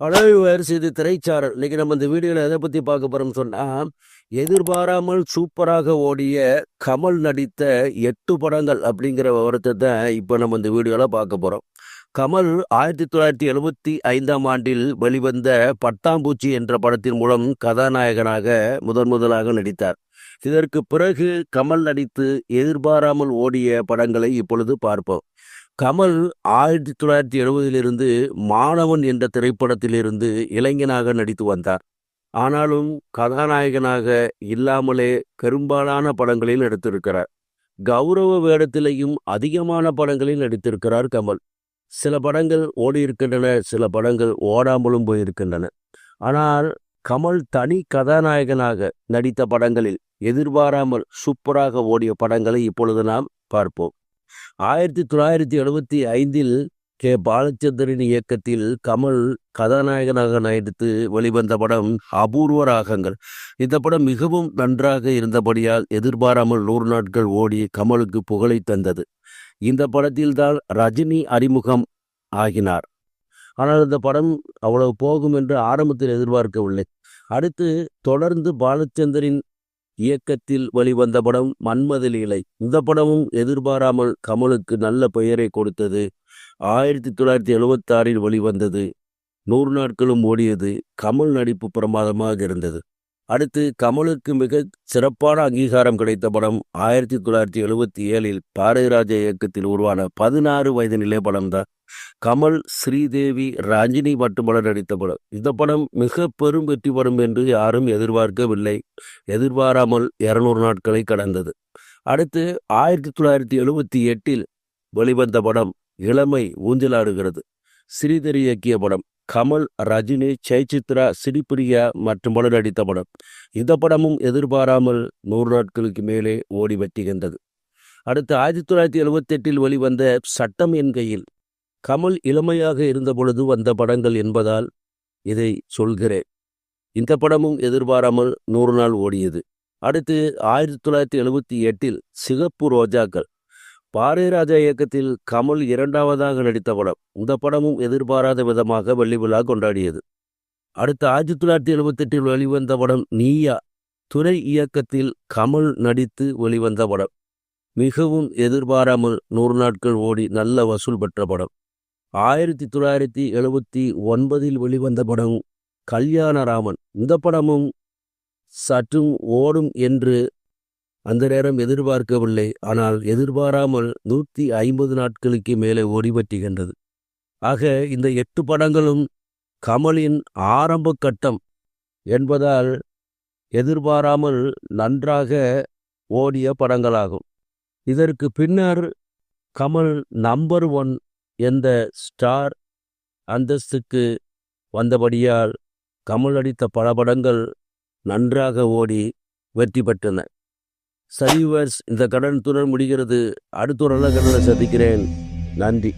Hello viewers இது திரைச்சாரல். இன்னைக்கு நம்ம இந்த வீடியோவில் எதை பற்றி பார்க்க போகிறோம்னு சொன்னால் எதிர்பாராமல் சூப்பராக ஓடிய கமல் நடித்த எட்டு படங்கள் அப்படிங்கிற விவரத்தை தான் இப்போ நம்ம இந்த வீடியோவில் பார்க்க போகிறோம் கமல் ஆயிரத்தி தொள்ளாயிரத்தி எழுபத்தி ஐந்தாம் ஆண்டில் வெளிவந்த பட்டாம்பூச்சி என்ற படத்தின் மூலம் கதாநாயகனாக முதன் முதலாக நடித்தார். இதற்கு பிறகு கமல் நடித்து எதிர்பாராமல் ஓடிய படங்களை இப்பொழுது பார்ப்போம். கமல் ஆயிரத்தி தொள்ளாயிரத்தி எழுபதிலிருந்து மாணவன் என்ற திரைப்படத்திலிருந்து இளைஞனாக நடித்து வந்தார். ஆனாலும் கதாநாயகனாக இல்லாமலே பெரும்பாலான படங்களில் நடித்திருக்கிறார். கௌரவ வேடத்திலேயும் அதிகமான படங்களில் நடித்திருக்கிறார் கமல். சில படங்கள் ஓடியிருக்கின்றன சில படங்கள் ஓடாமலும் போயிருக்கின்றன. ஆனால் கமல் தனி கதாநாயகனாக நடித்த படங்களில் எதிர்பாராமல் சூப்பராக ஓடிய படங்களை இப்பொழுது நாம் பார்ப்போம். ஆயிரத்தி தொள்ளாயிரத்தி எழுபத்தி ஐந்தில் கே. பாலச்சந்திரன் இயக்கத்தில் கமல் கதாநாயகனாக நடித்து வெளிவந்த படம் அபூர்வ ராகங்கள். இந்த படம் மிகவும் நன்றாக இருந்தபடியால் எதிர்பாராமல் நூறு நாட்கள் ஓடி கமலுக்கு புகழை தந்தது. இந்த படத்தில்தான் ரஜினி அறிமுகம் ஆகினார். ஆனால் இந்த படம் அவ்வளவு போகும் என்று ஆரம்பத்தில் எதிர்பார்க்கவில்லை. அடுத்து தொடர்ந்து பாலச்சந்தரின் இயக்கத்தில் வெளிவந்த படம் மன்மத லீலை இந்த படமும் எதிர்பாராமல் கமலுக்கு நல்ல பெயரை கொடுத்தது. ஆயிரத்தி தொள்ளாயிரத்தி எழுபத்தாறில் வெளிவந்தது. நூறு நாட்களும் ஓடியது கமல் நடிப்பு பிரமாதமாக இருந்தது. அடுத்து கமலுக்கு மிக சிறப்பான அங்கீகாரம் கிடைத்த படம் ஆயிரத்தி தொள்ளாயிரத்தி எழுபத்தி ஏழில் பாரதிராஜா இயக்கத்தில் உருவான பதினாறு வயது நிலை படம்தான் கமல் ஸ்ரீதேவி ரஜினி மட்டுமலர் நடித்த படம். இந்த படம் மிக பெரும் வெற்றி படம் என்று யாரும் எதிர்பார்க்கவில்லை. எதிர்பாராமல் இருநூறு நாட்களை கடந்தது. அடுத்து ஆயிரத்தி தொள்ளாயிரத்தி எழுபத்தி எட்டில் வெளிவந்த படம் இளமை ஊஞ்சலாடுகிறது. ஸ்ரீதரி இயக்கிய படம் கமல் ரஜினி ஜெயசித்ரா சிரிப்பிரியா மற்றும் பலர் நடித்த படம். இந்த படமும் எதிர்பாராமல் நூறு நாட்களுக்கு மேலே ஓடி வெட்டுகின்றது. அடுத்து ஆயிரத்தி தொள்ளாயிரத்தி எழுபத்தி எட்டில் வெளிவந்த சட்டம் என் கையில் கமல் இளமையாக இருந்த பொழுது வந்த படங்கள் என்பதால் இதை சொல்கிறேன். இந்த படமும் எதிர்பாராமல் நூறு நாள் ஓடியது. அடுத்து ஆயிரத்தி தொள்ளாயிரத்தி எழுபத்தி எட்டில் சிகப்பு ரோஜாக்கள் பாரதிராஜா இயக்கத்தில் கமல் இரண்டாவதாக நடித்த படம். இந்த படமும் எதிர்பாராத விதமாக வெள்ளி விழா கொண்டாடியது. அடுத்து ஆயிரத்தி தொள்ளாயிரத்தி எழுபத்தெட்டில் வெளிவந்த படம் நீயா. துறை இயக்கத்தில் கமல் நடித்து வெளிவந்த படம். மிகவும் எதிர்பாராமல் நூறு நாட்கள் ஓடி நல்ல வசூல் பெற்ற படம். ஆயிரத்தி தொள்ளாயிரத்தி எழுபத்தி ஒன்பதில் வெளிவந்த படம் கல்யாணராமன். இந்த படமும் சற்றும் ஓடும் என்று அந்த நேரம் எதிர்பார்க்கவில்லை. ஆனால் எதிர்பாராமல் நூற்றி ஐம்பது நாட்களுக்கு மேலே ஓடிபட்டுகின்றது ஆக இந்த எட்டு படங்களும் கமலின் ஆரம்ப கட்டம் என்பதால் எதிர்பாராமல் நன்றாக ஓடிய படங்களாகும். இதற்கு பின்னர் கமல் நம்பர் ஒன் என்ற ஸ்டார் அந்தஸ்துக்கு வந்தபடியால் கமல் அடித்த பல படங்கள் நன்றாக ஓடி வெற்றி பெற்றன. சரிவர்ஸ் இந்த கடன் துணர் முடிகிறது. அடுத்த ஒரு நல்ல கடனை சந்திக்கிறேன். நன்றி.